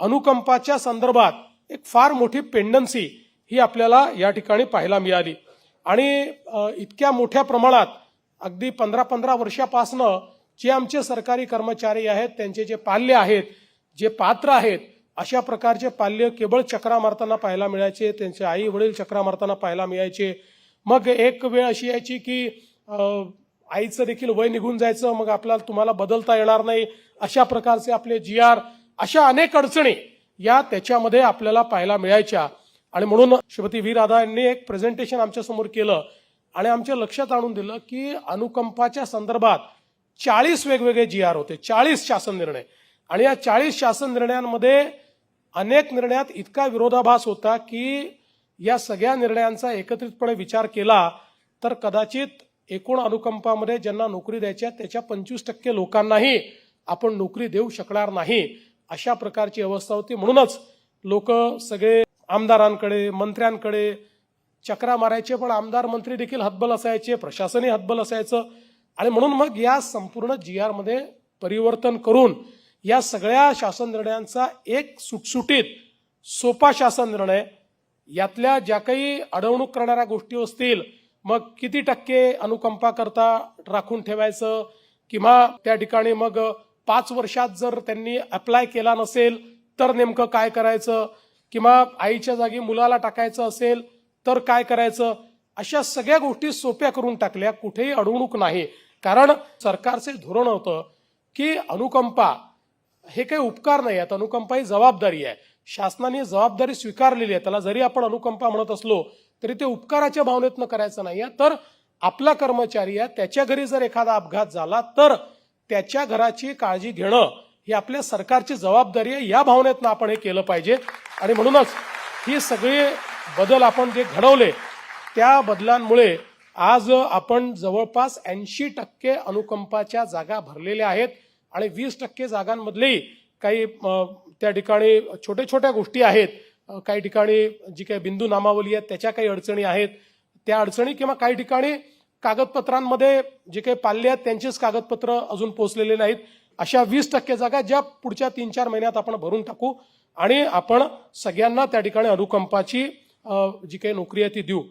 अनुकंपाच्या संदर्भात एक फार मोठी पेंडन्सी ही आपल्याला या ठिकाणी पाहायला मिळाली. आणि इतक्या मोठ्या प्रमाणात अगदी पंधरा पंधरा वर्षापासनं जे आमचे सरकारी कर्मचारी आहेत त्यांचे जे पाल्य आहेत जे पात्र आहेत अशा प्रकारचे पाल्य केवळ चक्रा मारताना पाहायला मिळायचे त्यांचे आई वडील चक्रा मारताना पाहायला मिळायचे. मग एक वेळ अशी यायची की आईचं देखील वय निघून जायचं मग आपल्याला तुम्हाला बदलता येणार नाही अशा प्रकारचे आपले जी आर अशा अनेक अडचणी या त्याच्यामध्ये आपल्याला पाहायला मिळायच्या. आणि म्हणून श्रीमती व्ही राधा यांनी एक प्रेझेंटेशन आमच्यासमोर केलं. आणि आमच्या लक्षात आणून दिलं की अनुकंपाच्या संदर्भात चाळीस वेगवेगळे जी आर होते. चाळीस शासन निर्णय. आणि या चाळीस शासन निर्णयांमध्ये अनेक निर्णयात इतका विरोधाभास होता की या सगळ्या निर्णयांचा एकत्रितपणे विचार केला तर कदाचित एकूण अनुकंपामध्ये ज्यांना नोकरी द्यायच्या त्याच्या पंचवीस टक्के लोकांनाही आपण नोकरी देऊ शकणार नाही. अशा प्रकारची अवस्था होती. म्हणूनच लोक सगळे आमदारांकडे मंत्र्यांकडे चक्रा मारायचे पण आमदार मंत्री देखील हतबल असायचे प्रशासनही हतबल असायचं. आणि म्हणून मग या संपूर्ण जी आरमध्ये परिवर्तन करून या सगळ्या शासन निर्णयांचा एक सुटसुटीत सोपा शासन निर्णय यातल्या ज्या काही अडवणूक करणाऱ्या गोष्टी असतील मग किती टक्के अनुकंपा करता राखून ठेवायचं किंवा त्या ठिकाणी मग पाच वर्षात जर त्यांनी अप्लाय केला नसेल तर नेमकं काय करायचं? किंवा आईच्या जागी मुलाला टाकायचं असेल तर काय करायचं? अशा सगळ्या गोष्टी सोप्या करून टाकल्या. कुठेही अडवणूक नाही. कारण सरकारचे धोरण होतं की अनुकंपा हे काही उपकार नाही आहेत. अनुकंपा ही जबाबदारी आहे. शासनाने जबाबदारी स्वीकारलेली आहे. त्याला जरी आपण अनुकंपा म्हणत असलो तरी ते उपकाराच्या भावनेतनं करायचं नाही आहे तर आपला कर्मचारी आहे. त्याच्या घरी जर एखादा अपघात झाला तर त्याच्या घराची काळजी घेणं ही आपल्या सरकारची जबाबदारी आहे. या भावनेतनं आपण हे केलं पाहिजे. आणि म्हणूनच ही सगळी बदल आपण जे घडवले त्या बदलांमुळे आज आपण जवळपास ऐंशी टक्के अनुकंपाच्या जागा भरलेल्या आहेत. आणि वीस टक्के जागांमधलेही काही त्या ठिकाणी छोट्या छोट्या गोष्टी आहेत. काही ठिकाणी जी काही बिंदू नामावली आहेत त्याच्या काही अडचणी आहेत. त्या अडचणी किंवा काही ठिकाणी कागदपत्रांमध्ये जे काही पाल्ले आहेत त्यांचेच कागदपत्र अजून पोहोचलेले नाहीत. अशा वीस टक्के जागा ज्या पुढच्या तीन चार महिन्यात आपण भरून टाकू आणि आपण सगळ्यांना त्या ठिकाणी अनुकंपाची जी काही नोकरी आहे ती देऊ.